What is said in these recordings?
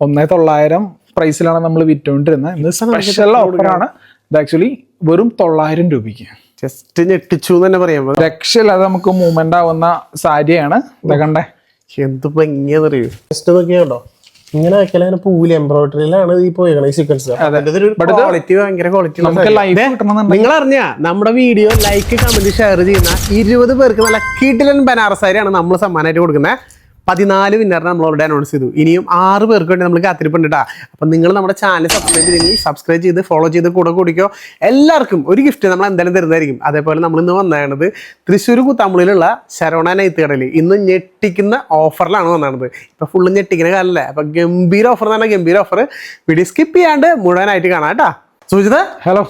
ഒന്നേ തൊള്ളായിരം പ്രൈസിലാണ് നമ്മൾ വിറ്റുകൊണ്ടിരുന്നത് ഇന്ന് സ്പെഷ്യൽ ഓഫറാണ് ഇത് ആക്ച്വലി വെറും തൊള്ളായിരം രൂപയ്ക്ക്. ജസ്റ്റ് ഞെട്ടിച്ചു തന്നെ പറയാം രക്ഷയില്ലാതെ നമുക്ക് മൂവ്മെന്റ് ആവുന്ന സാരിയാണ്. കണ്ടേ. എന്ത് ഭംഗിയാന്നറിയോ? ജസ്റ്റ് നോക്കിയാണ്ടോ ഇങ്ങനെ വെക്കലാണ് പൂവിൽ എംബ്രോയിഡറിയിലാണ് ഈ പോയത് സീക്വൻസ് നിങ്ങൾ അറിഞ്ഞ നമ്മുടെ വീഡിയോ ലൈക്ക് കമന്റ് ഷെയർ ചെയ്യുന്ന ഇരുപത് പേർക്ക് നല്ല കിടിലൻ ബനാറസ് സാരിയാണ് നമ്മൾ സമ്മാനമായിട്ട് കൊടുക്കുന്നത് പതിനാല് വിന്നറിനെ നമ്മൾ ഓൾറെഡി അനൗൺസ് ചെയ്തു. ഇനിയും ആറ് പേർക്ക് വേണ്ടി നമ്മൾ കാത്തിരിപ്പുണ്ട് കേട്ടോ അപ്പം നിങ്ങൾ നമ്മുടെ ചാനൽ സബ്സ്ക്രൈബ് ചെയ്ത് സബ്സ്ക്രൈബ് ചെയ്ത് ഫോളോ ചെയ്ത് കൂടെ കൂടിക്കോ. എല്ലാവർക്കും ഒരു ഗിഫ്റ്റ് നമ്മൾ എന്തായാലും തരുന്നതായിരിക്കും. അതേപോലെ നമ്മൾ ഇന്ന് വന്നതാണത് തൃശ്ശൂർ കുത്താമ്പുള്ളിലുള്ള ശരവണ നൈത്ത് കടയിൽ ഇന്ന് ഞെട്ടിക്കുന്ന ഓഫറിലാണ് വന്നത് ഇപ്പൊ ഫുള്ള് ഞെട്ടിക്കുന്ന കാലല്ലേ? അപ്പൊ ഗംഭീര ഓഫർ എന്ന് പറഞ്ഞാൽ ഗംഭീര ഓഫർ വീഡിയോ സ്കിപ്പ് ചെയ്യാണ്ട് മുഴുവനായിട്ട് കാണാം കേട്ടാ സൂചിത ഹലോ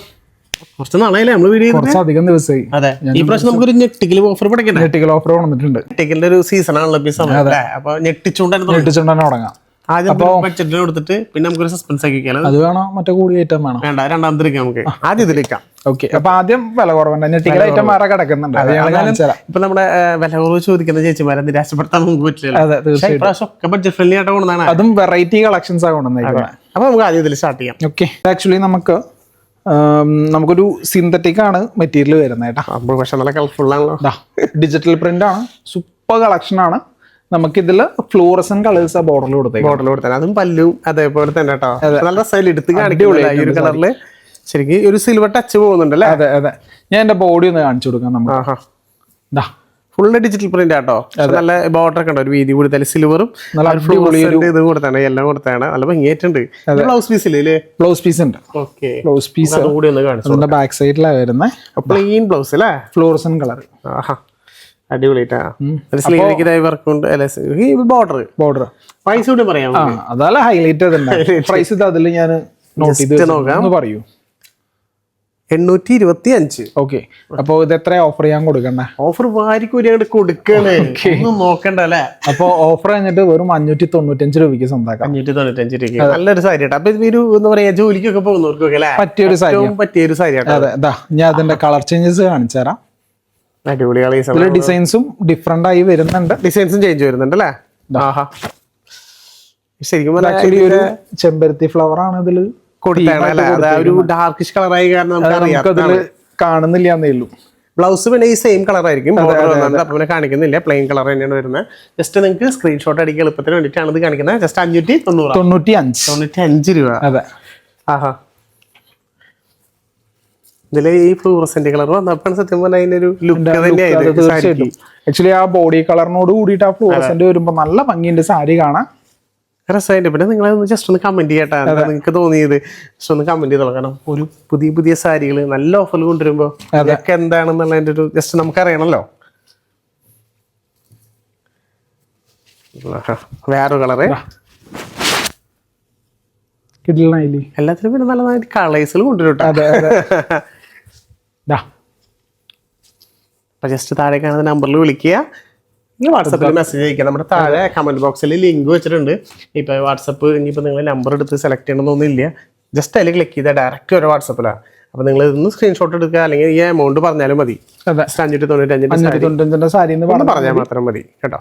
കുറച്ച് നാളായില്ലേ നമ്മൾ വീഡിയോ കുറച്ചധികം ദിവസമായി അതെ. ഈ പ്രാവശ്യം നമുക്കൊരു ഞെട്ടിക്കൽ ഓഫർ പഠിക്കണ്ടേ ഞെട്ടിക്കൽ ഓഫർ വന്നിട്ടുണ്ട്. ഞെട്ടിക്കലിന്റെ ഒരു സീസൺ ആണല്ലോ ഇപ്പൊ ഈ സമയം അപ്പൊ ഞെട്ടിച്ചുകൊണ്ട് തന്നെ തുടങ്ങി. ഞെട്ടിച്ചുകൊണ്ട് തന്നെ തുടങ്ങാം ആദ്യം കൊടുത്തിട്ട് പിന്നെ നമുക്കൊരു സസ്പെൻസ് ആക്കി അത് വേണോ? മറ്റേ കൂടി ഐറ്റം വേണം? വേണ്ട രണ്ടാമത്തെ നമുക്ക്. ആദ്യം ഇതിലേക്കാം ഓക്കെ അപ്പൊ ആദ്യം വില കുറവുണ്ട് ഞെട്ടിക്കൽ ഐറ്റം വേറെ കിടക്കുന്നുണ്ട്. ഇപ്പൊ നമ്മുടെ വില കുറവ് ചോദിക്കുന്ന ചേച്ചിമാരെ നിരാശപ്പെടുത്താൻ നമുക്ക് പറ്റില്ല അതെ പക്ഷേ ഇപ്രാവശ്യം ഒക്കെ ബഡ്ജറ്റ് ഫ്രണ്ട്ലി ആയിട്ട് കൊണ്ടാണ് അതും വെറൈറ്റി കളക്ഷൻസ് ആണ് കൊണ്ടുവന്നേക്കുന്നത്. അപ്പൊ നമുക്ക് ആദ്യം ഇതിൽ സ്റ്റാർട്ട് ചെയ്യാം. ഓക്കെ ആക്ച്വലി നമുക്ക് നമുക്കൊരു സിന്തറ്റിക് ആണ് മെറ്റീരിയൽ വരുന്നത് കേട്ടോ. പക്ഷെ നല്ല കളർഫുൾ ആണല്ലോ. ഡിജിറ്റൽ പ്രിന്റ് ആണ്. സൂപ്പർ കളക്ഷൻ ആണ്. നമുക്കിതിൽ ഫ്ലൂറസൻ കളേഴ്സ് ആ ബോർഡറിൽ കൊടുത്തേ ബോർഡർ കൊടുത്തേ അതും പല്ലും അതേപോലെ തന്നെ കേട്ടോ. നല്ല സ്റ്റൈൽ എടുത്ത് കാണിക്കുള്ളൂ ഒരു കളറിൽ ശരിക്കും ഒരു സിൽവർ ടച്ച് പോകുന്നുണ്ടല്ലേ? അതെ അതെ. ഞാൻ എന്റെ ബോഡി ഒന്ന് കാണിച്ചു കൊടുക്കാം നമുക്ക്. ഫുള്ള് ഡിജിറ്റൽ പ്രിന്റ് ആട്ടോ. നല്ല ബോർഡർ ഒക്കെ ഉണ്ട്. ഒരു വീതി കൂടുതൽ സിൽവറും ഇത് കൊടുത്താണ് എല്ലാം കൊടുത്താണ്. നല്ല ഭംഗിയായിട്ടുണ്ട്. ബ്ലൗസ് പീസ് ഇല്ലേ? ബ്ലൗസ് പീസ് ഉണ്ട്. ഓക്കെ ബ്ലൗസ് പീസ് കൂടി ഒന്ന് കാണിച്ചു ബാക്ക് സൈഡിലാണ് വരുന്നത് പ്ലെയിൻ ബ്ലൗസ് അല്ലേ? ഫ്ലൂറസൻ കളർ ആഹാ. സ്ലീവിലേക്ക് ഇതായി വർക്ക് ഉണ്ട് അല്ലെ ബോർഡർ ബോർഡർ പ്രൈസ് കൂടി പറയാം അതല്ല ഹൈലൈറ്റ് പ്രൈസ് അതിൽ ഞാൻ നോട്ട് ചെയ്ത് പറയൂ. എണ്ണൂറ്റി ഇരുപത്തി അഞ്ച് ഓക്കെ അപ്പൊ ഇത് എത്ര ഓഫർ ചെയ്യാൻ കൊടുക്കണ്ടേ ഓഫർ വാരിക്കൂരി അങ്ങോട്ട് കൊടുക്കണേ ഒന്നും നോക്കണ്ട അല്ലേ അപ്പൊ ഓഫർ കഴിഞ്ഞിട്ട് വെറും അഞ്ഞൂറ്റി തൊണ്ണൂറ്റഞ്ച് രൂപയ്ക്ക് സ്വന്തമാക്കാം. അഞ്ഞൂറ്റി തൊണ്ണൂറ്റഞ്ച് രൂപ നല്ലൊരു സാരി കേട്ടോ. അപ്പൊ ഇത് ഒരു എന്താ പറയാ ജോലിക്കൊക്കെ പോകുന്നവർക്കൊക്കെ അല്ലേ? പറ്റിയൊരു സാരി പറ്റിയൊരു പറ്റിയ സാരി അതെ അതാ ഞാൻ അതിന്റെ കളർ ചേഞ്ചസ് കാണിച്ചു തരാം. അടിപൊളി ഡിസൈൻസും ഡിഫറെന്റ് ആയി വരുന്നുണ്ട്. ഡിസൈൻസും ചേഞ്ച് വരുന്നുണ്ട് അല്ലേ? ശരിക്കും ആക്ച്വലി ഒരു ചെമ്പരത്തി ഫ്ലവർ ആണ് ഇതിൽ അത് ഒരു ഡാർക്കിഷ് കളറായി കാരണം നമുക്കറിയാം കാണുന്നില്ല എന്നേ ഉള്ളൂ. ബ്ലൗസ് പിന്നെ ഈ സെയിം കളർ ആയിരിക്കും. അപ്പം പിന്നെ കാണിക്കുന്നില്ല. പ്ലെയിൻ കളർ തന്നെയാണ് വരുന്നത്. ജസ്റ്റ് നിങ്ങൾക്ക് സ്ക്രീൻഷോട്ട് അടിക്കാൻ എളുപ്പത്തിന് വേണ്ടിയിട്ടാണ് ഇത് കാണിക്കുന്നത്. ജസ്റ്റ് അഞ്ഞൂറ്റി തൊണ്ണൂറ്. തൊണ്ണൂറ്റി അഞ്ച് തൊണ്ണൂറ്റി അഞ്ച് രൂപ. അതെ. ആഹാ. ഇതിൽ ഈ ഫ്ലൂറസെന്റ് കളർ വന്നപ്പോഴാണ് സത്യം പറഞ്ഞാൽ അതിന്റെ ഒരു ലുക്ക് തന്നെയായിരുന്നു ആക്ച്വലി ആ ബോഡി കളറിനോട് കൂടിയിട്ട് ആ ഫ്ലൂറസെന്റ് വരുമ്പോ നല്ല ഭംഗിയുണ്ട്. സാരി കാണാൻ. രസമായിട്ട് പിന്നെ നിങ്ങൾ ജസ്റ്റ് ഒന്ന് കമന്റ് ചെയ്യട്ടെ. നിങ്ങൾക്ക് തോന്നിയത്? ജസ്റ്റ് ഒന്ന് കമന്റ് ചെയ്തോളൂ. കാരണം ഒരു പുതിയ പുതിയ സാരികൾ നല്ല ഓഫർ കൊണ്ടുവരുമ്പോ അതൊക്കെ എന്താണെന്നുള്ളതിന്റെ ഒരു ജസ്റ്റ് നമുക്ക് അറിയണല്ലോ ആഹാ. വേറൊരു കളറ് എല്ലാത്തിനും പിന്നെ നല്ലതായിട്ട് കളേഴ്സുകൾ കൊണ്ടുവരും ജസ്റ്റ് താഴെ കാണുന്ന നമ്പറിൽ വിളിക്കുക. നിങ്ങൾ വാട്സപ്പിൽ മെസ്സേജ് അയക്കുക നമ്മുടെ താഴെ കമന്റ് ബോക്സിൽ ലിങ്ക് വെച്ചിട്ടുണ്ട്. ഇപ്പൊ വാട്സപ്പ് ഇനിയിപ്പോ നിങ്ങൾ നമ്പർ എടുത്ത് സെലക്ട് ചെയ്യണമെന്നൊന്നുമില്ല ജസ്റ്റ് അതിൽ ക്ലിക്ക് ചെയ്താൽ ഡയറക്റ്റ് ഒരു വാട്സപ്പിലാണ് അപ്പൊ നിങ്ങൾ ഇന്ന് സ്ക്രീൻഷോട്ട് എടുക്കുക. അല്ലെങ്കിൽ ഈ എമൗണ്ട് പറഞ്ഞാലും മതി. അഞ്ഞൂറ്റി തൊണ്ണൂറ്റഞ്ചിന്റെ സാരി പറഞ്ഞാൽ മാത്രം മതി. കേട്ടോ.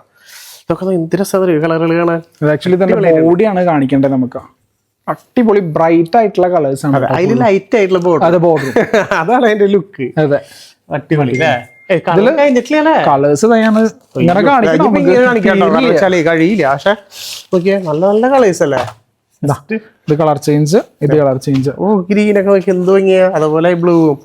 ഇതൊക്കെ എന്ത് രസം കളറുകൾ കാണാൻ. ആക്ച്വലി തന്നെ ബോഡിയാണ് കാണിക്കേണ്ടത് നമുക്ക്. അടിപൊളി ബ്രൈറ്റ് ആയിട്ടുള്ള കളേഴ്സ് ആണ്. അതിൽ ലൈറ്റ് ആയിട്ടുള്ള ബോർഡ് അത് ബോർഡർ അതാണ് അതിന്റെ ലുക്ക് അതെ. അടിപൊളി. അല്ലേ? കളേഴ്സ് തന്നെയാണ് ഇങ്ങനെ കാണിക്കണം കഴിയില്ല പക്ഷെ നല്ല നല്ല കളേഴ്സ് അല്ലേ? ഇത് കളർ ചേഞ്ച് ഇത് കളർ ചേഞ്ച് ഓ ഗ്രീനൊക്കെ നോക്കി എന്ത് ഭംഗിയാ. അതുപോലെ ബ്ലൂവും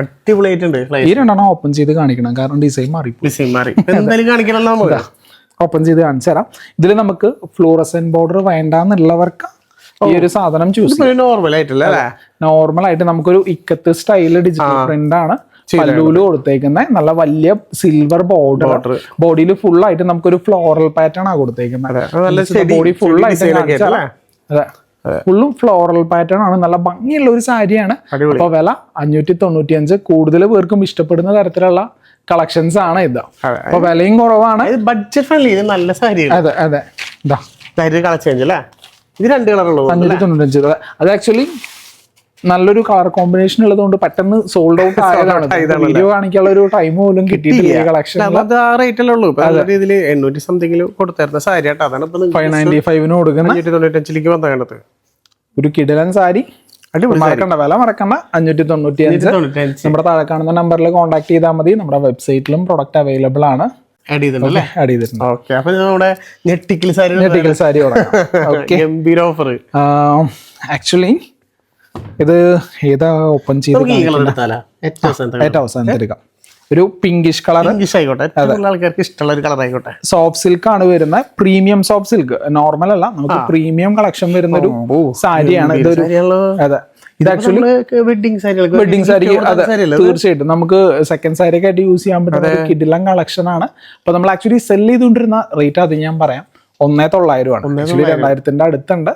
അടിപൊളിയായിട്ടുണ്ട് ഈ രണ്ടെണ്ണം ഓപ്പൺ ചെയ്ത് കാണിക്കണം. കാരണം ഡിസൈൻ മാറി. ഡിസൈൻ മാറി. എന്തായാലും കാണിക്കണല്ലോ ഓപ്പൺ ചെയ്ത് കാണിച്ചു തരാം. ഇതിൽ നമുക്ക് ഫ്ലൂറസൻ ബോർഡർ വേണ്ടാന്നുള്ളവർക്ക് ഈ ഒരു സാധനം ചൂസ് ചെയ്യാം. നോർമൽ ആയിട്ടല്ലേ നോർമൽ ആയിട്ട് നമുക്കൊരു ഇക്കത്ത് സ്റ്റൈൽ ഡിജിറ്റൽ പ്രിന്റ് ആണ്. പല്ലൂൽ കൊടുത്തേക്കുന്ന. നല്ല വലിയ സിൽവർ ബോർഡർ ബോഡിയിൽ ഫുൾ ആയിട്ട് നമുക്ക് ഒരു ഫ്ലോറൽ പാറ്റേൺ ആണ് കൊടുത്തേക്കുന്നത് ബോഡി ഫുൾ ആയിട്ട്. അതെ. ഫുള്ളും ഫ്ലോറൽ പാറ്റേൺ ആണ്. നല്ല ഭംഗിയുള്ള ഒരു സാരിയാണ്. അപ്പൊ വില അഞ്ഞൂറ്റി തൊണ്ണൂറ്റി അഞ്ച് കൂടുതൽ പേർക്കും ഇഷ്ടപ്പെടുന്ന തരത്തിലുള്ള കളക്ഷൻസ് ആണ് ഇത്. അപ്പൊ വിലയും കുറവാണ്. ബഡ്ജറ്റ് ഫ്രണ്ട്ലി ഇത് നല്ല സാരി അതെ അതെ. കളർ ചേഞ്ച് അല്ലേ? ഇത് രണ്ട് കളറുള്ളൂ അഞ്ഞൂറ്റി തൊണ്ണൂറ്റഞ്ച് അത്. ആക്ച്വലി നല്ലൊരു കളർ കോമ്പിനേഷൻ ഉള്ളതുകൊണ്ട് പെട്ടെന്ന് സോൾഡ് ഔട്ട് ആയതാണ്. വീഡിയോ കാണിക്കാനുള്ള ഒരു ടൈം പോലും കിട്ടിയിട്ടില്ല കളക്ഷൻ അത്. ആ എണ്ണൂറ്റി സംതിങ്ങിൽ കൊടുത്തായിരുന്ന സാരി ആട്ടോ. അതാണ് ഫൈവ് നയന്റി ഫൈവിന് കൊടുക്കുന്ന അഞ്ഞൂറ്റി തൊണ്ണൂറ്റഞ്ചിലേക്ക് വന്നത് ഒരു കിടലൻ സാരി മറക്കണ്ട വില മറക്കണ്ട. അഞ്ഞൂറ്റി തൊണ്ണൂറ്റി അഞ്ച് നമ്മുടെ താഴെ കാണുന്ന നമ്പറിൽ കോൺടാക്ട് ചെയ്താൽ മതി. നമ്മുടെ വെബ്സൈറ്റിലും പ്രൊഡക്റ്റ് അവൈലബിൾ ആണ്. ആഡ് ചെയ്തിട്ടുണ്ടല്ലേ? ആഡ് ചെയ്തിട്ടുണ്ട്. ഓക്കെ അപ്പൊ നമ്മുടെ ഞെട്ടിക്കൽ സാരി സാരി ഗംഭീര ഓഫർ ആക്ച്വലി ഇത് ഏതാ ഓപ്പൺ ചെയ്ത് ഏറ്റവും ഏറ്റവും എടുക്കാം. ഒരു പിങ്കിഷ് കളർ പിങ്കിഷ് ആയിക്കോട്ടെ. ആൾക്കാർക്ക് ഇഷ്ടമുള്ള ഒരു കളർ ആയിക്കോട്ടെ. സോഫ്റ്റ് സിൽക്ക് ആണ് വരുന്ന പ്രീമിയം സോഫ്റ്റ് സിൽക്ക് നോർമൽ അല്ല നമുക്ക് പ്രീമിയം കളക്ഷൻ വരുന്ന ഒരു സാരിയാണ്. ഇതൊരു അതെ. ഇത് ആക്ച്വലി വെഡിങ് സാരികൾക്ക് വെഡിങ് സാരി അതെ തീർച്ചയായിട്ടും. നമുക്ക് സെക്കൻഡ് സാരി ഒക്കെ ആയിട്ട് യൂസ് ചെയ്യാൻ പറ്റുന്ന ഒരു കിടിലം കളക്ഷൻ ആണ്. അപ്പൊ നമ്മൾ ആക്ച്വലി സെൽ ചെയ്തുകൊണ്ടിരുന്ന റേറ്റ് അത് ഞാൻ പറയാം. ഒന്നേ തൊള്ളായിരം ആണ്. ആക്ച്വലി രണ്ടായിരത്തിന്റെ അടുത്തുണ്ട്.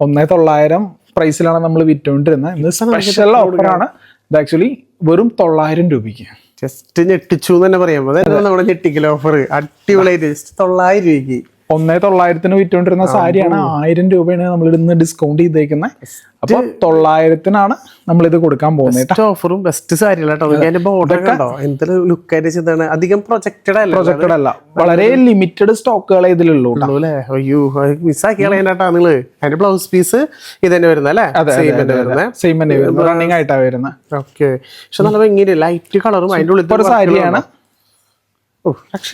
ഒന്നേ തൊള്ളായിരം പ്രൈസിലാണ് നമ്മൾ വിറ്റുകൊണ്ടിരുന്നത് സ്പെഷ്യൽ ഓഫറാണ് ഇത് ആക്ച്വലി വെറും തൊള്ളായിരം രൂപയ്ക്ക്. ജസ്റ്റ് ഞെട്ടിച്ചു എന്ന് തന്നെ പറയാം. അതായത് നമ്മുടെ ഞെട്ടിക്കൽ ഓഫർ അടിപൊളിയായിട്ട്. ജസ്റ്റ് തൊള്ളായിരം രൂപയ്ക്ക്. ഒന്നേ തൊള്ളായിരത്തിന് വിറ്റുകൊണ്ടിരുന്ന സാരിയാണ്. ആയിരം രൂപയാണ് നമ്മൾ ഇന്ന് ഡിസ്കൗണ്ട് ചെയ്തേക്കുന്നത് അപ്പൊ തൊള്ളായിരത്തിനാണ് നമ്മൾ ഇത് കൊടുക്കാൻ പോകുന്നത് ഓഫറും ബെസ്റ്റ് സാരികളാട്ടോ അതിന്റെ ബോർഡർ കണ്ടോ? എന്തൊരു ലുക്ക് ആയിട്ട് ചെയ്താണ് അധികം പ്രൊജക്റ്റഡ് അല്ല. പ്രൊജക്റ്റഡ് അല്ല. വളരെ ലിമിറ്റഡ് സ്റ്റോക്കുകളെ ഇതിലുള്ളൂ അയ്യോ മിസ്സാക്കി കളയാനാട്ടാ നിങ്ങൾ. അതിന്റെ ബ്ലൗസ് പീസ് ഇത് തന്നെ വരുന്ന അല്ലേ? സെയിം തന്നെ വരുന്നത്. റണ്ണിങ് ആയിട്ടാ വരുന്നത്. ഓക്കെ പക്ഷെ നല്ല ഭംഗിയില്ല ലൈറ്റ് കളറും അതിന്റെ ഉള്ളിൽ സാരിയാണ്.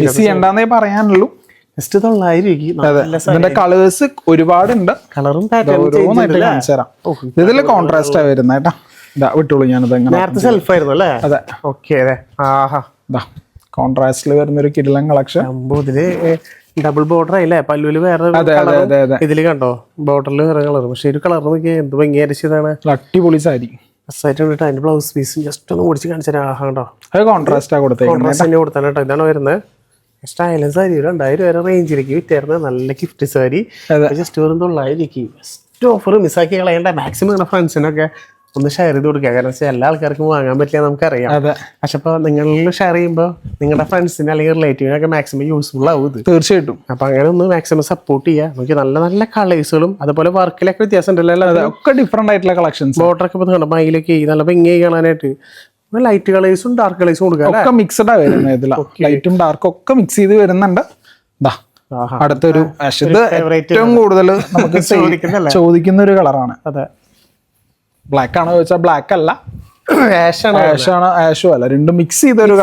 മിസ് ചെയ്യണ്ടെന്നേ പറയാനുള്ളൂ. ജസ്റ്റ് ഇതിന്റെ കളേഴ്സ് ഒരുപാടുണ്ട്. കളറും ഇതിൽ കോൺട്രാസ്റ്റ് വരുന്നത് കേട്ടാ. ഇതാ വിട്ടോളൂ ഞാനത് നേരത്തെ സെൽഫ് ആയിരുന്നു അല്ലേ? അതെ. ഓക്കെ അതെ. ആഹാ. ഇതാ കോൺട്രാസ്റ്റിൽ വരുന്ന ഒരു കിടിലൻ കളക്ഷൻ ഇതിൽ ഡബിൾ ബോർഡർ ആയില്ലേ? പല്ലുവിൽ വേറെ ഇതിൽ കണ്ടോ? ബോർഡറിൽ വേറെ കളർ പക്ഷെ ഒരു കളർ നോക്കിയാൽ എന്ത് ഭംഗിയായിരിച്ചതാണ് അടിപൊളി സാരി. രസമായിട്ട് അതിന്റെ ബ്ലൗസ് പീസ് ജസ്റ്റ് ഒന്ന് ഓടിച്ച് കാണിച്ചാൽ ആഹാ കണ്ടോ? അത് കോൺട്രാസ്റ്റാ കൊടുത്തേക്കുന്നത് കോൺട്രാസ്റ്റ് തന്നെ കൊടുത്താണ് കേട്ടോ ഇതാണ് വരുന്നത്. സ്റ്റൈലൻ സാരി രണ്ടായിരം വരെ റേഞ്ചിലേക്ക് വിറ്റായിരുന്നു നല്ല ഗിഫ്റ്റ് സാരി. ജസ്റ്റ് വെറും തൊള്ളായിരിക്കും ബെസ്റ്റ് ഓഫർ മിസ്സാക്കി കളയേണ്ട. മാക്സിമം നിങ്ങളുടെ ഫ്രണ്ട്സിനൊക്കെ ഒന്ന് ഷെയർ ചെയ്ത് കൊടുക്കുക. കാരണം വെച്ചാൽ എല്ലാ ആൾക്കാർക്കും വാങ്ങാൻ പറ്റില്ല നമുക്കറിയാം. പക്ഷെ അപ്പോൾ നിങ്ങൾ ഷെയർ ചെയ്യുമ്പോൾ നിങ്ങളുടെ ഫ്രണ്ട്സിന് അല്ലെങ്കിൽ റിലേറ്റീവിനൊക്കെ മാക്സിമം യൂസ്ഫുൾ ആവും ഇത്. തീർച്ചയായിട്ടും. അപ്പൊ അങ്ങനെ ഒന്ന് മാക്സിമം സപ്പോർട്ട് ചെയ്യുക. നമുക്ക് നല്ല നല്ല കളേഴ്സുകളും അതുപോലെ വർക്കിലൊക്കെ വ്യത്യാസം ഉണ്ടല്ലോ ഒക്കെ ഡിഫറെന്റ് ആയിട്ടുള്ള കളക്ഷൻസ് ബോർഡർ ഒക്കെ കണ്ടോ മയിലൊക്കെ നല്ല ഭംഗിയായി കാണാനായിട്ട് ലൈറ്റ് കളേഴ്സും ഡാർക്ക് കളേഴ്സും കൊടുക്കുക അല്ലേ? ഒക്കെ മിക്സഡ് വരുന്നത് ഇതില. ലൈറ്റും ഡാർക്കും ഒക്കെ മിക്സ് ചെയ്ത് വരുന്നുണ്ട്. ദാ. അടുത്തൊരു. ഇത് ഏറ്റവും കൂടുതൽ നമുക്ക്? ചോദിക്കുന്ന ഒരു കളറാണ് അതെ. ബ്ലാക്ക് ആണോ ചോദിച്ചാൽ ബ്ലാക്ക് അല്ല. ആണ് ആഷ് അല്ല. രണ്ടും മിക്സ് ചെയ്ത ഒരു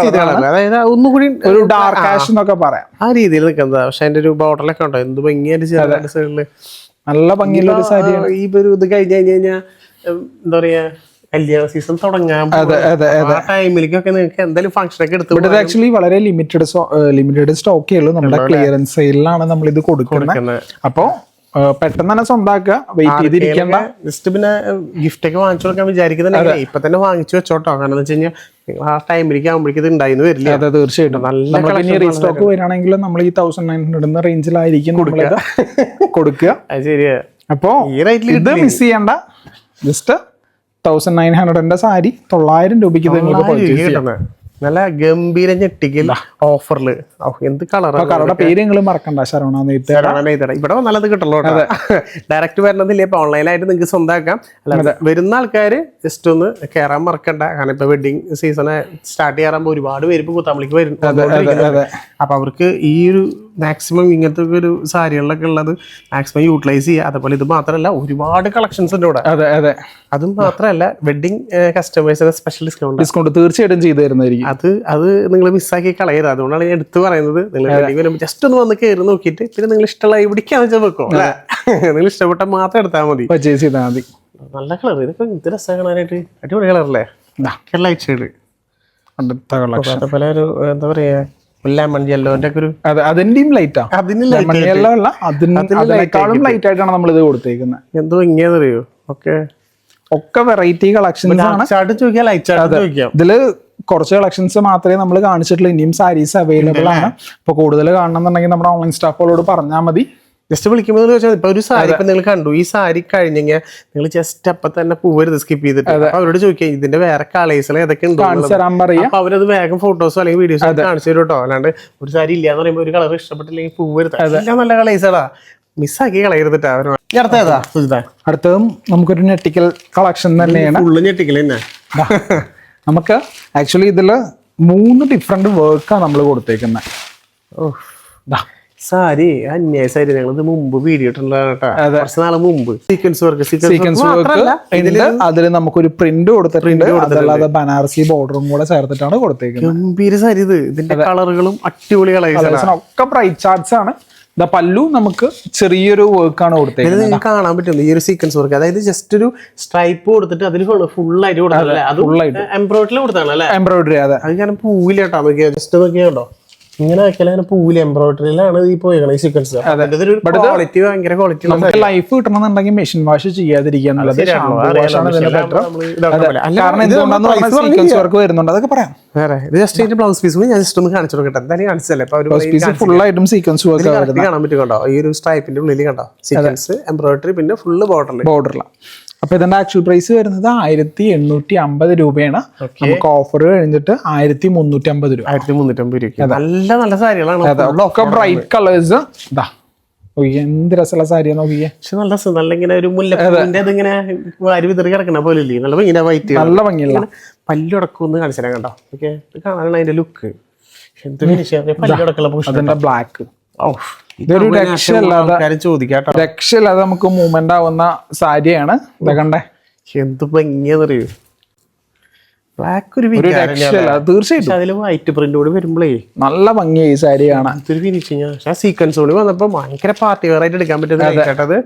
അതായത് ഒന്നുകൂടി ഒരു ഡാർക്ക് ആഷ് എന്നൊക്കെ പറയാം. ആ രീതിയിൽ നിൽക്കുന്നത്. പക്ഷെ അതിന്റെ ഒരു ബോർഡറിലൊക്കെ ഉണ്ടോ? എന്ത് ഭംഗിയായിട്ട് സൈഡിൽ നല്ല ഭംഗിയുള്ള ഒരു സാരി ഈ ഒരു ഇത് കഴിഞ്ഞു കഴിഞ്ഞ് കഴിഞ്ഞാൽ എന്താ പറയാ കല്യാണ സീസൺ തുടങ്ങാൻ ടൈമിലേക്കൊക്കെ നിങ്ങൾക്ക് എന്തായാലും ഫംഗ്ഷൻ ഒക്കെ എടുത്ത് ആക്ച്വലി വളരെ ലിമിറ്റഡ് ലിമിറ്റഡ് സ്റ്റോക്കേ ഉള്ളൂ. നമ്മുടെ ക്ലിയറൻസ് സെയിലാണ് നമ്മൾ ഇത് കൊടുക്കുന്നത്. അപ്പോ പെട്ടെന്ന് തന്നെ സ്വന്താക്കുക. വെയിറ്റ് ചെയ്തിരിക്കേണ്ട. ജസ്റ്റ് പിന്നെ ഗിഫ്റ്റ് ഒക്കെ വാങ്ങിച്ചു കൊടുക്കാൻ വിചാരിക്കുന്നുണ്ടെങ്കിൽ ഇപ്പൊ തന്നെ വാങ്ങിച്ചു വെച്ചോട്ടോ. കാരണം എന്ന് വെച്ച് കഴിഞ്ഞാൽ ആ ടൈമിലേക്ക് ആകുമ്പോഴേക്ക് ഇത് ഉണ്ടായിന്ന് വരില്ല. അതെ തീർച്ചയായിട്ടും. നല്ല ഇനി റീസ്റ്റോക്ക് വരികയാണെങ്കിൽ നമ്മൾ ഈ തൗസൻഡ് നയൻ ഹൺഡ്രഡ് എന്ന റേഞ്ചിലായിരിക്കും കൊടുക്കുക. കൊടുക്കുക. ശരിയാ. അപ്പോ ഈ റേറ്റിൽ ഇത് മിസ് ചെയ്യണ്ട. ജസ്റ്റ് തൗസൻഡ് നയൻ ഹൺഡ്രഡിന്റെ സാരി തൊള്ളായിരം രൂപയ്ക്ക് നിങ്ങൾക്ക് purchase ചെയ്യാം. നല്ല ഗംഭീര ഞെട്ടിക്കൽ ഓഫറിൽ എന്ത് കളറാണ് കടയുടെ പേര് നിങ്ങൾ മറക്കണ്ട ശരവണ നെയ്ത്ത് ഇവിടെ നല്ലത് കിട്ടല്ലോ ഡയറക്റ്റ് വരണമെന്നില്ല ഇപ്പൊ ഓൺലൈനായിട്ട് നിങ്ങൾക്ക് സ്വന്തമാക്കാം അല്ലാതെ വരുന്ന ആൾക്കാർ ജസ്റ്റ് ഒന്ന് കയറാൻ മറക്കണ്ട. കാരണം ഇപ്പൊ വെഡിങ് സീസൺ സ്റ്റാർട്ട് ചെയ്യാറാകുമ്പോൾ ഒരുപാട് പേര് ഇപ്പൊ കുത്താമ്പളിക്ക് വരും വന്നുകൊണ്ടിരിക്കുന്നുണ്ട്. അപ്പൊ അവർക്ക് ഈ ഒരു മാക്സിമം ഇങ്ങനത്തെ ഒരു സാരികളിലൊക്കെ ഉള്ളത് മാക്സിമം യൂട്ടിലൈസ് ചെയ്യുക. അതുപോലെ ഇത് മാത്രമല്ല ഒരുപാട് കളക്ഷൻസ് ഉണ്ട് ഇവിടെ. അതെ അതെ. അതും മാത്രമല്ല വെഡിങ് കസ്റ്റമേഴ്സിന് സ്പെഷ്യൽ ഡിസ്കൗണ്ട് ഡിസ്കൗണ്ട് തീർച്ചയായിട്ടും ചെയ്തു തരുന്നതായിരിക്കും അത് അത് നിങ്ങൾ മിസ്സാക്കി കളയരുത്. അതുകൊണ്ടാണ് ഞാൻ എടുത്തു പറയുന്നത്. നിങ്ങൾ വെഡിങ് വരുമ്പോൾ ജസ്റ്റ് ഒന്ന് വന്ന് കയറി നോക്കിയിട്ട് പിന്നെ നിങ്ങൾ ഇഷ്ടമുള്ള എവിടേക്കാന്ന് വെച്ചാൽ വെക്കോ അല്ലേ? നിങ്ങൾ ഇഷ്ടപ്പെട്ട മാത്രം എടുത്താൽ മതി. പർച്ചേസ് ചെയ്താൽ മതി. നല്ല കളർ ഇതൊക്കെ ഇത് രസം കാണാനായിട്ട്. അടിപൊളി കളറല്ലേ ലൈറ്റ് ഷെയ്ഡ് അടുത്ത കളക്ഷൻ അതേപോലെ ഒരു എന്താ പറയാ ലെമൺ യെല്ലോന്റെ ഒക്കെ ഒരു അതെ അതിന്റെയും ലൈറ്റാ അതിന് അല്ല അതിനേക്കാളും ലൈറ്റ് ആയിട്ടാണ് നമ്മൾ ഇത് കൊടുത്തേക്കുന്നത്. എന്തോ ഇങ്ങനെയെന്നറിയോ ഓക്കെ. ഒക്കെ വെറൈറ്റി കളക്ഷൻസ് ആണ്. ഇതിൽ കുറച്ച് കളക്ഷൻസ് മാത്രമേ നമ്മൾ കാണിച്ചിട്ടുള്ളൂ ഇനിയും സാരീസ് അവൈലബിൾ ആണ്. അപ്പൊ കൂടുതൽ കാണണം എന്നുണ്ടെങ്കിൽ നമ്മുടെ ഓൺലൈൻ സ്റ്റാഫുകളോട് പറഞ്ഞാൽ മതി. ജസ്റ്റ് വിളിക്കുമ്പോൾ ചോദിച്ചാൽ ഇപ്പൊ ഒരു സാരി ഇപ്പൊ നിങ്ങൾ കണ്ടു. ഈ സാരി കഴിഞ്ഞെങ്കിൽ നിങ്ങൾ ജസ്റ്റ് അപ്പൊ തന്നെ പോവരുത് സ്കിപ്പ് ചെയ്തിട്ട്. അവരോട് ചോദിക്കാം ഇതിന്റെ വേറെ കളേഴ്സിൽ ഏതൊക്കെ ഉണ്ടോ? അപ്പൊ അവരത് വേഗം ഫോട്ടോസോ അല്ലെങ്കിൽ വീഡിയോസോ കാണിച്ചു തരും കേട്ടോ അല്ലാണ്ട് ഒരു സാരി ഇല്ല എന്ന് പറയുമ്പോൾ ഒരു കളർ ഇഷ്ടപ്പെട്ടില്ലെങ്കിൽ പോവരുത്. എല്ലാം നല്ല കളേഴ്സാടാ മിസ്സാക്കി കളയരുതിട്ടാ അവർ ഇനി സുജിത. അടുത്തതും നമുക്കൊരു ഞെട്ടിക്കൽ കളക്ഷൻ തന്നെയാണ്. ഫുള്ള് ഞെട്ടിക്കൽ തന്നെ. നമുക്ക് ആക്ച്വലി ഇതിൽ മൂന്ന് ഡിഫറെന്റ് വർക്കാണ് നമ്മൾ കൊടുത്തേക്കുന്നത് ഓ സാരി അന്യായ സാരി ഞങ്ങൾ ഇത് മുമ്പ് വീഡിയോ കുറച്ച് നാളെ മുമ്പ്. സീക്വൻസ് വർക്ക് സീക്വൻസ് വർക്ക് അതിൽ നമുക്കൊരു പ്രിന്റ് കൊടുത്തിട്ടുണ്ട്. അതല്ലാതെ ബനാറസി ബോർഡറും കൂടെ ചേർത്തിട്ടാണ് കൊടുത്തേക്കുന്നത്. ഗംഭീര സാരി ഇത്. ഇതിന്റെ കളറുകളും അടിപൊളി കളേഴ്സ് ഒക്കെ ബ്രൈറ്റ് ചാർട്ട്സ് ആണ്. പല്ലു നമുക്ക് ചെറിയൊരു വർക്കാണ് ആണ് കൊടുത്തേക്കുന്നത്. നിങ്ങൾക്ക് കാണാൻ പറ്റുന്നത് ഈ ഒരു സീക്വൻസ് വർക്ക് അതായത് ജസ്റ്റ് ഒരു സ്ട്രൈപ്പ് കൊടുത്തിട്ട് അതിൽ ഫുൾ ആയിട്ട് കൊടുത്തല്ലേ അത് എംബ്രോയിഡറി കൊടുത്താണ് അല്ലേ എംബ്രോയിഡറി അതെ. അത് കാരണം പൂവിലേട്ടാ നോക്കിയാ ജസ്റ്റ് നോക്കിയാണ്ടോ ഇങ്ങനെ ആക്കിയാൽ അങ്ങനെ പൂവില്ല എംബ്രോയിഡറിയിലാണ് ഈ പോയത് ഈ സീക്വൻസ് ക്വാളിറ്റി ഭയങ്കര ക്വാളിറ്റി നമുക്ക് ലൈഫ് കിട്ടണമെന്നുണ്ടെങ്കിൽ മെഷീൻ വാഷ് ചെയ്യാതിരിക്കുക എന്നുള്ളത്. കാരണം എന്തുകൊണ്ടാന്ന് സീക്വൻസ് വർക്ക് വരുന്നുണ്ട്. അതൊക്കെ പറയാം. വേറെ ഇത് ജസ്റ്റ് ഇതിന്റെ ബ്ലൗസ് പീസ് ഞാൻ ജസ്റ്റ് ഒന്ന് കാണിച്ചു കൊടുക്കട്ടെ. എന്തായാലും കാണിച്ചല്ലേ? ഒരു പീസ് ഫുൾ ആയിട്ടും സീക്വൻസ് വർക്ക് കാണാൻ പറ്റും കണ്ടോ? ഈ ഒരു സ്ട്രൈപ്പിന്റെ ഉള്ളിൽ കണ്ടോ? സീക്വൻസ് എംബ്രോയിഡറി പിന്നെ ഫുള്ള് ബോർഡറിൽ ബോർഡറിലാണ് അപ്പൊ ഇതിന്റെ ആക്ച്വൽ പ്രൈസ് വരുന്നത് ആയിരത്തി എണ്ണൂറ്റി അമ്പത് രൂപയാണ് നമുക്ക് ഓഫർ കഴിഞ്ഞിട്ട് ആയിരത്തി മുന്നൂറ്റി അമ്പത് രൂപ. ആയിരത്തി മുന്നൂറ്റി അമ്പത് രൂപ നല്ല നല്ല സാരികളാണ്. ഒക്കെ ബ്രൈറ്റ് കളേഴ്സ് ഇതാ എന്ത് രസമുള്ള സാരിയാ നോക്കിയേ. പക്ഷെ നല്ല രസം നല്ല ഇങ്ങനെ ഒരു മുല്ലപ്പൂവിന്റെ ഇതിങ്ങനെ വാരി വിതറി കിടക്കണ പോലെ ഇല്ലേ നല്ല ഇങ്ങനെ വൈറ്റ് നല്ല ഭംഗിയുള്ള പല്ലുടക്കൊന്ന് കാണിച്ചു തരാം കണ്ടോ ഓക്കെ കാണാനാണ് അതിന്റെ ലുക്ക് എന്ത് പല്ലുടക്കുള്ള ബ്ലാക്ക് ഇതൊരു രക്ഷയില്ലാതെ രക്ഷയില്ലാതെ നമുക്ക് മൂവ്മെന്റ് ആവുന്ന സാരിയാണ് ഇതാ കണ്ടേ. എന്ത് ഭംഗിയാന്നറിയോ? ബ്ലാക്ക് ഒരു തീർച്ചയായിട്ടും. അതിൽ വൈറ്റ് പ്രിന്റ് കൂടി വരുമ്പോഴേ നല്ല ഭംഗിയായി സാരി കാണാൻ. ഇതൊരു ഫിനിഷിങ് ആ സീക്വൻസ് കൂടി വന്നപ്പോ ഭയങ്കര പാർട്ടി വെയർ ആയിട്ട് എടുക്കാൻ പറ്റുന്നത്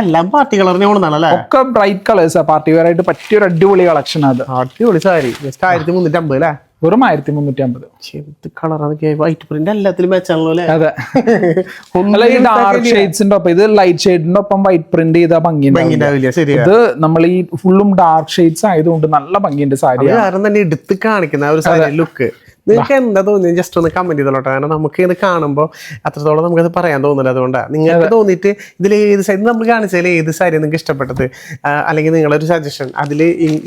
എല്ലാം പാർട്ടി കളറിനെ കൊണ്ടാണല്ലേ ഒക്കെ ബ്രൈറ്റ് കളേഴ്സ് പാർട്ടി വെയർ ആയിട്ട് പറ്റിയ ഒരു അടിപൊളി കളക്ഷൻ അത്. അടിപൊളി സാരി. ജസ്റ്റ് ആയിരത്തി മുന്നൂറ്റി അമ്പത് അല്ലേ? വെറും ആയിരത്തി മുന്നൂറ്റി അമ്പത് എന്ത് കളറാണ് വൈറ്റ് പ്രിന്റ് എല്ലാത്തിലും മെച്ചാണല്ലോ അല്ലേ? അതെ. അല്ല ഈ ഡാർക്ക് ഷെയ്ഡ്സിന്റെ ഒപ്പം ഇത് ലൈറ്റ് ഷെയ്ഡിന്റെ ഒപ്പം വൈറ്റ് പ്രിന്റ് ചെയ്ത ഭംഗിയുണ്ട് ഭംഗിണ്ടാവില്ല ഇത് നമ്മൾ ഈ ഫുള്ളും ഡാർക്ക് ഷെയ്ഡ്സ് ആയതുകൊണ്ട് നല്ല ഭംഗിയുണ്ട് സാരി കാരണം തന്നെ എടുത്ത് കാണിക്കുന്ന ഒരു സാരി ലുക്ക് നിങ്ങൾക്ക് എന്താ തോന്നിയത് ജസ്റ്റ് ഒന്ന് കമന്റ് ചെയ്തോട്ടെ കാരണം നമുക്ക് ഇത് കാണുമ്പോൾ അത്രത്തോളം നമുക്കത് പറയാൻ തോന്നില്ല. അതുകൊണ്ടാണ് നിങ്ങൾക്ക് തോന്നിയിട്ട് ഇതിൽ ഏത് സൈഡ് നമ്മൾ കാണിച്ചാൽ ഏത് സാരി നിങ്ങൾക്ക് ഇഷ്ടപ്പെട്ടത്? അല്ലെങ്കിൽ നിങ്ങളൊരു സജഷൻ അതിൽ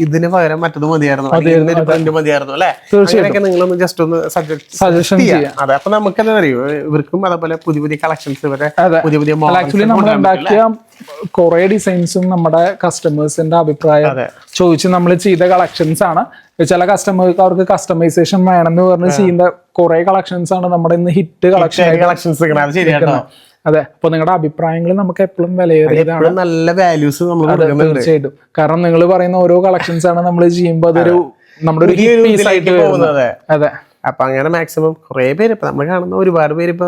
ഇതിന് പകരം മറ്റത് മതിയായിരുന്നു. അല്ലെങ്കിൽ മതിയായിരുന്നു അല്ലെ? അങ്ങനെയൊക്കെ നിങ്ങളൊന്ന് ജസ്റ്റ് ഒന്ന് സജഷൻ ചെയ്യാം. അതെ അപ്പൊ നമുക്ക് എന്താ അറിയോ? ഇവർക്കും അതേപോലെ പുതിയ പുതിയ കളക്ഷൻസ് വരെ. പുതിയ പുതിയ കുറെ ഡിസൈൻസും നമ്മുടെ കസ്റ്റമേഴ്സിന്റെ അഭിപ്രായം. ചോദിച്ച് നമ്മൾ ചെയ്ത കളക്ഷൻസ് ആണ്. ചില കസ്റ്റമേഴ്സ് അവർക്ക് കസ്റ്റമൈസേഷൻ വേണമെന്ന് പറഞ്ഞ് ചെയ്യുന്ന കുറെ കളക്ഷൻസ് ആണ് നമ്മുടെ ഇന്ന് ഹിറ്റ് കളക്ഷൻ കളക്ഷൻസ് അത് അപ്പൊ നിങ്ങളുടെ അഭിപ്രായങ്ങൾ നമുക്ക് എപ്പോഴും വിലയേറിയതാണ്. നല്ല വാല്യൂസ് നമ്മൾ തീർച്ചയായിട്ടും. കാരണം നിങ്ങൾ പറയുന്ന ഓരോ കളക്ഷൻസ് ആണ് നമ്മൾ ചെയ്യുമ്പോൾ അതൊരു നമ്മുടെ ഒരു പീസ് ആയിട്ട്. അതെ. അപ്പൊ അങ്ങനെ മാക്സിമം കുറെ പേര് ഇപ്പൊ നമ്മൾ കാണുന്ന ഒരുപാട് പേര് ഇപ്പൊ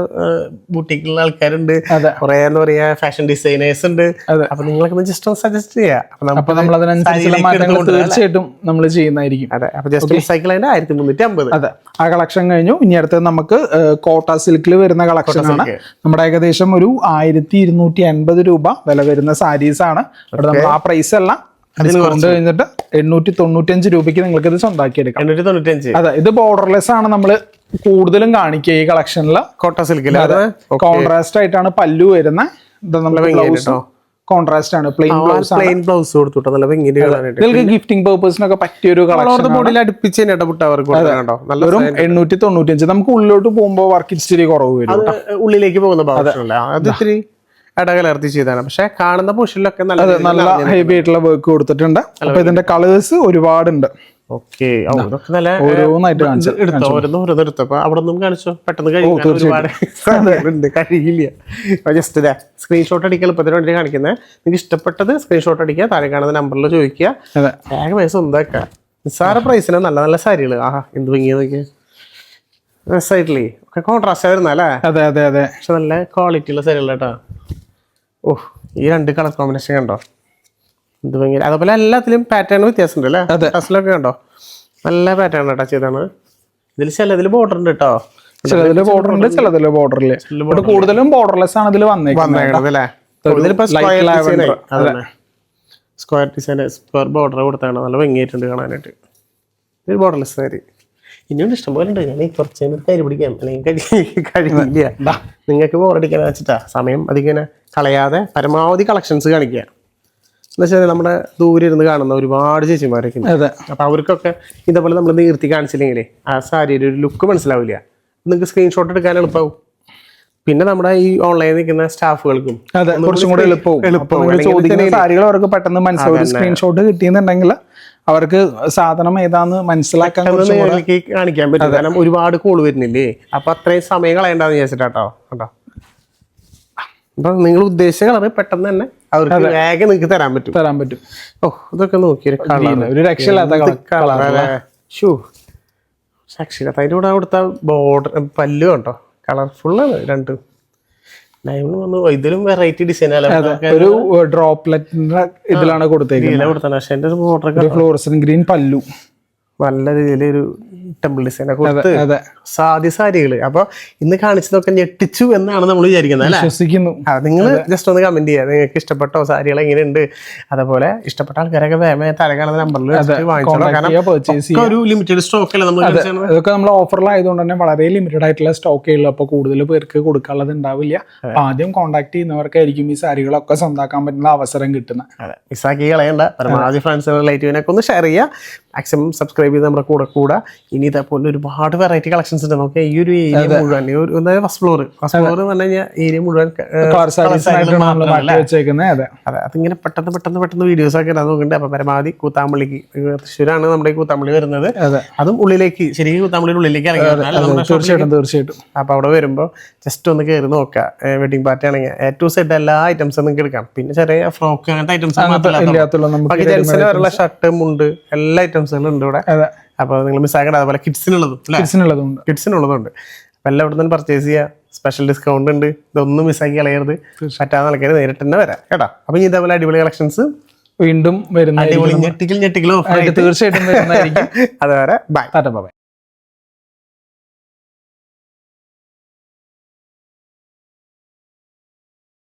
ബുട്ടീക്കിലുള്ള ആൾക്കാരുണ്ട്. കുറെ എന്താ പറയാ ഫാഷൻ ഡിസൈനേഴ്സ് ഉണ്ട്. അപ്പൊ നിങ്ങളൊക്കെ ജസ്റ്റ് ഒന്ന് സജസ്റ്റ് ചെയ്യാം. നമ്മൾ തീർച്ചയായിട്ടും ചെയ്യുന്നതായിരിക്കും. അതെ. അപ്പൊ ജസ്റ്റ് സൈക്കിൾ അതിന്റെ ആയിരത്തി മുന്നൂറ്റി അമ്പത് അതെ. ആ കളക്ഷൻ കഴിഞ്ഞു. ഇനി അടുത്തത് നമുക്ക് കോട്ട സിൽക്കിൽ വരുന്ന കളക്ഷനാണ് ആണ്. നമ്മുടെ ഏകദേശം ഒരു ആയിരത്തി ഇരുന്നൂറ്റി അൻപത് രൂപ വില വരുന്ന സാരീസ് ആണ് അവിടെ നമ്മൾ ആ പ്രൈസ് എല്ലാം ഡിസ്കൗണ്ട് കഴിഞ്ഞിട്ട് എണ്ണൂറ്റി തൊണ്ണൂറ്റഞ്ച് രൂപയ്ക്ക് നിങ്ങൾക്ക് ഇത് സ്വന്തമാക്കി എടുക്കാം എണ്ണൂറ്റി തൊണ്ണൂറ്റഞ്ച് അതെ ഇത് ബോർഡർലെസ് ആണ് നമ്മൾ കൂടുതലും കാണിക്കുക ഈ കളക്ഷനിൽ കോട്ട സിൽക്കിൽ കോൺട്രാസ്റ്റ് ആയിട്ടാണ് പല്ലു വരുന്നത് നമ്മുടെ കോൺട്രാസ്റ്റ് ആണ് പ്ലെയിൻ ബ്ലൗസ് പ്ലെയിൻ ബ്ലൗസ് കൊടുത്തുട്ടോ നല്ല കാണാനായിട്ട് ഇതിലേക്ക് ഗിഫ്റ്റിംഗ് പേർപ്പസിനൊക്കെ പറ്റിയ ഒരു കളക്ഷൻ ബോഡിയിൽ അടുപ്പിച്ച് നല്ല വെറും എണ്ണൂറ്റി തൊണ്ണൂറ്റഞ്ച് നമുക്ക് ഉള്ളിലോട്ട് പോകുമ്പോൾ വർക്ക് ഹിസ്റ്ററി കുറവ് വരും അത് ഉള്ളിലേക്ക് പോകുന്ന ഭാഗമല്ല അത് ഇത്തിരി ഇടകലർത്തി ചെയ്താണ് പക്ഷെ കാണുന്ന പുഷിലൊക്കെ നല്ല നല്ല ഹെവി ആയിട്ടുള്ള വർക്ക് കൊടുത്തിട്ടുണ്ട്. അപ്പൊ ഇതിന്റെ കളേഴ്സ് ഒരുപാടുണ്ട്. ഓക്കെ. നല്ല ഓരോന്നായിട്ട് കാണിച്ചു ഇത് എടുത്തോ ഓരോന്ന് ഓരോന്ന് എടുത്തോ? അപ്പൊ അവിടെ നിന്നും കാണിച്ചോ? പെട്ടെന്ന് കഴിയും ഒരുപാട് സാധനങ്ങളുണ്ട് കഴിയില്ല. അപ്പൊ ജസ്റ്റ് ഇതാ സ്ക്രീൻഷോട്ട് അടിക്കുക എളുപ്പത്തിന് വേണ്ടി കാണിക്കുന്നത് നിങ്ങൾക്ക് ഇഷ്ടപ്പെട്ടത് സ്ക്രീൻഷോട്ട് അടിക്കുക താഴെ കാണുന്ന നമ്പറിൽ ചോദിക്കുക. വേഗം പൈസ സ്വന്തമാക്കുക നിസ്സാര പ്രൈസിന് നല്ല നല്ല സാരികൾ ആഹാ എന്ത് ഭംഗിയാ നോക്കിയ. രസമായിട്ടില്ലേ ഒക്കെ കോൺട്രാസ്റ്റ് അല്ലേ അതെ അതെ അതെ. പക്ഷെ നല്ല ക്വാളിറ്റി ഉള്ള സാരികൾ കേട്ടോ ഓ ഈ രണ്ട് കളർ കോമ്പിനേഷൻ കണ്ടോ? എന്ത് ഭയങ്കര അതുപോലെ എല്ലാത്തിലും പാറ്റേൺ വ്യത്യാസമുണ്ട് അല്ലേ. ഡ്രസ്സിലൊക്കെ കണ്ടോ? നല്ല പാറ്റേൺ കേട്ടോ ചെയ്താണ് ഇതിൽ ചിലതിൽ ബോർഡർ ഉണ്ട് കേട്ടോ ചിലതിൽ ബോർഡർ ഉണ്ട് ചിലതിൽ ബോർഡർ ഇല്ല കൂടുതലും ബോർഡർലെസ് ആണ് ഇതിൽ വന്നേക്കുന്നത്. അല്ലേ? ഒരു സ്ക്വയർ. ഡിസൈൻ സ്ക്വയർ ബോർഡർ കൊടുത്താണ്. നല്ല ഭംഗിയായിട്ടുണ്ട് കാണാനായിട്ട്. ഇത് ബോർഡർലെസ് സാരി ഇനിയും ഇഷ്ടം പോലെ ഉണ്ട്. ഞാൻ കുറച്ച് നേരം കരി പിടിക്കാം. അല്ലെങ്കിൽ കഴിഞ്ഞില്ല കഴിയില്ല നിങ്ങൾക്ക് ബോറടിക്കാൻ വെച്ചിട്ടാ. സമയം അതിങ്ങനെ കളയാതെ പരമാവധി കളക്ഷൻസ് കാണിക്കുക. എന്ന് വെച്ചാൽ നമ്മുടെ ദൂരെ ഇരുന്ന് കാണുന്ന ഒരുപാട് ചേച്ചിമാരൊക്കെ അതെ. അപ്പൊ അവർക്കൊക്കെ ഇതേപോലെ നമ്മൾ നീർത്തി കാണിച്ചില്ലെങ്കിൽ ആ സാരിയുടെ ഒരു ലുക്ക് മനസ്സിലാവില്ല. നിങ്ങൾക്ക് സ്ക്രീൻഷോട്ട് എടുക്കാൻ എളുപ്പമാവും പിന്നെ നമ്മുടെ ഈ ഓൺലൈനിൽ നിൽക്കുന്ന സ്റ്റാഫുകൾക്കും അതെ കുറച്ചും കൂടെ എളുപ്പവും. അപ്പൊ നിങ്ങൾ ചോദിക്കുന്ന സാരികൾ അവർക്ക് പെട്ടെന്ന് മനസ്സിലാവും. സ്ക്രീൻഷോട്ട് കിട്ടിയെന്നുണ്ടെങ്കിൽ അവർക്ക് സാധനം ഏതാന്ന് മനസ്സിലാക്കാൻ കാണിക്കാൻ പറ്റും. കാരണം ഒരുപാട് കോൾ വരുന്നില്ലേ? അപ്പൊ അത്രയും സമയം കളയണ്ടെന്ന് വിചാരിച്ചിട്ടാട്ടോ. കേട്ടോ അപ്പൊ നിങ്ങൾ ഉദ്ദേശിച്ച കളറ് പെട്ടെന്ന് തന്നെ അവർക്ക് വേഗം നിങ്ങൾക്ക് തരാൻ പറ്റും. തരാൻ പറ്റും. ഓ ഇതൊക്കെ നോക്കി ഒരു രക്ഷയില്ലാത്ത കളർ ഷൂ രക്ഷയില്ലാത്ത അതിന്റെ കൂടെ കൊടുത്ത ബോർഡർ പല്ല് കണ്ടോ? കളർഫുള്ളാണ് രണ്ടും. ഇതിലും വെറൈറ്റി ഡിസൈൻ ഒരു ഡ്രോപ്ലെറ്റിന്റെ ഇതിലാണ് കൊടുത്തേക്കുന്നത്. കൊടുത്തത്. പക്ഷെ ഒരു ഒരു ഫ്ലോറസൻ ഗ്രീൻ പല്ലു. നല്ല രീതിയിലൊരു ടെമ്പിൾ ഡിസൈൻ ഒക്കെ കൊടുത്ത് സാധ്യ സാരികൾ. അപ്പൊ ഇന്ന് കാണിച്ചതൊക്കെ ഞെട്ടിച്ചു എന്നാണ് നമ്മൾ വിചാരിക്കുന്നത് അല്ലെ? വിശ്വസിക്കുന്നു. നിങ്ങൾ ജസ്റ്റ് ഒന്ന് കമന്റ് ചെയ്യുക. നിങ്ങൾക്ക് ഇഷ്ടപ്പെട്ടോ? സാരികൾ എങ്ങനെയുണ്ട്? അതേപോലെ ഇഷ്ടപ്പെട്ട ആൾക്കാരൊക്കെ വേഗം തരകാണുന്ന നമ്പറിൽ വാങ്ങിച്ചോളൂ. കാരണം ഒരു ലിമിറ്റഡ് സ്റ്റോക്ക് അല്ലേ നമ്മൾ? ഇതൊക്കെ നമ്മൾ ഓഫറിലായതുകൊണ്ട് തന്നെ വളരെ ലിമിറ്റഡ് ആയിട്ടുള്ള സ്റ്റോക്കേ ഉള്ളൂ. അപ്പൊ കൂടുതൽ പേർക്ക് കൊടുക്കാനുള്ളത് ഉണ്ടാവില്ല. ആദ്യം കോൺടാക്ട് ചെയ്യുന്നവർക്കായിരിക്കും ഈ സാരികളൊക്കെ സ്വന്താക്കാൻ പറ്റുന്ന അവസരം കിട്ടുന്നത്. മിസ്സാക്കി കളയണ്ട. പരമാവധി ഫ്രണ്ട്സ് റിലേറ്റീവിനൊക്കെ ഒന്ന് ഷെയർ ചെയ്യുക. മാക്സിമം സബ്സ്ക്രൈബ് ചെയ്ത് നമ്മുടെ കൂടെ കൂടെ. ഇനി ഇതേപോലെ ഒരുപാട് വെറൈറ്റി കളക്ഷൻസ് ഉണ്ട്. നമുക്ക് ഈ ഒരു ഏരിയ മുഴുവൻ ഒരു ഫസ്റ്റ് ഫ്ലോർ ഫസ്റ്റ് ഫ്ലോർ എന്ന് പറഞ്ഞു കഴിഞ്ഞാൽ ഏരിയ മുഴുവൻ അതെ. അതെ അതിങ്ങനെ പെട്ടെന്ന് പെട്ടെന്ന് പെട്ടെന്ന് വീഡിയോസ് ഒക്കെ ഇടാൻ നോക്കുന്നുണ്ട് അപ്പൊ പരമാവധി കൂത്താമ്പള്ളിക്ക് തൃശ്ശൂരാണ് നമ്മുടെ ഈ കൂത്താമ്പള്ളി വരുന്നത്. അതെ. ഉള്ളിലേക്ക് ശരിക്കും കൂത്താമ്പള്ളിയുടെ ഉള്ളിലേക്ക് ഇറങ്ങി തീർച്ചയായിട്ടും തീർച്ചയായിട്ടും. അപ്പൊ അവിടെ വരുമ്പോൾ ജസ്റ്റ് ഒന്ന് കയറി നോക്കുക വെഡിങ് പാർട്ടി ആണെങ്കിൽ. എ ടു സെഡ് എല്ലാ ഐറ്റംസും നിങ്ങൾക്ക് എടുക്കാം. പിന്നെ ചെറിയ ഫ്രോക്ക് അങ്ങനത്തെ ഐറ്റംസ് മാത്രമല്ല. ജെൻസിന് വരെയുള്ള ഷർട്ട് മുണ്ട് എല്ലാ ഐറ്റംസുകളും ഉണ്ട് ഇവിടെ. അതെ. അപ്പൊ നിങ്ങൾ മിസ്സാക്കണ്ട അതുപോലെ കിഡ്സിനുള്ളതും കിഡ്സിനുള്ളതും കിഡ്സിനുള്ളതുണ്ട് കിഡ്സിനുള്ളതുണ്ട്. അപ്പൊ എല്ലാം ഇവിടെ നിന്ന് പർച്ചേസ് ചെയ്യുക സ്പെഷ്യൽ ഡിസ്കൗണ്ട് ഉണ്ട്. ഇതൊന്നും മിസ്സാക്കി കളയരുത്. പറ്റാതെ ആൾക്കാർ നേരിട്ട് തന്നെ വരാം. കേട്ടോ. അപ്പൊ ഇനി ഇതേപോലെ അടിപൊളി കളക്ഷൻസ് വീണ്ടും വരുന്ന തീർച്ചയായിട്ടും അതുവരെ ബൈ ബൈ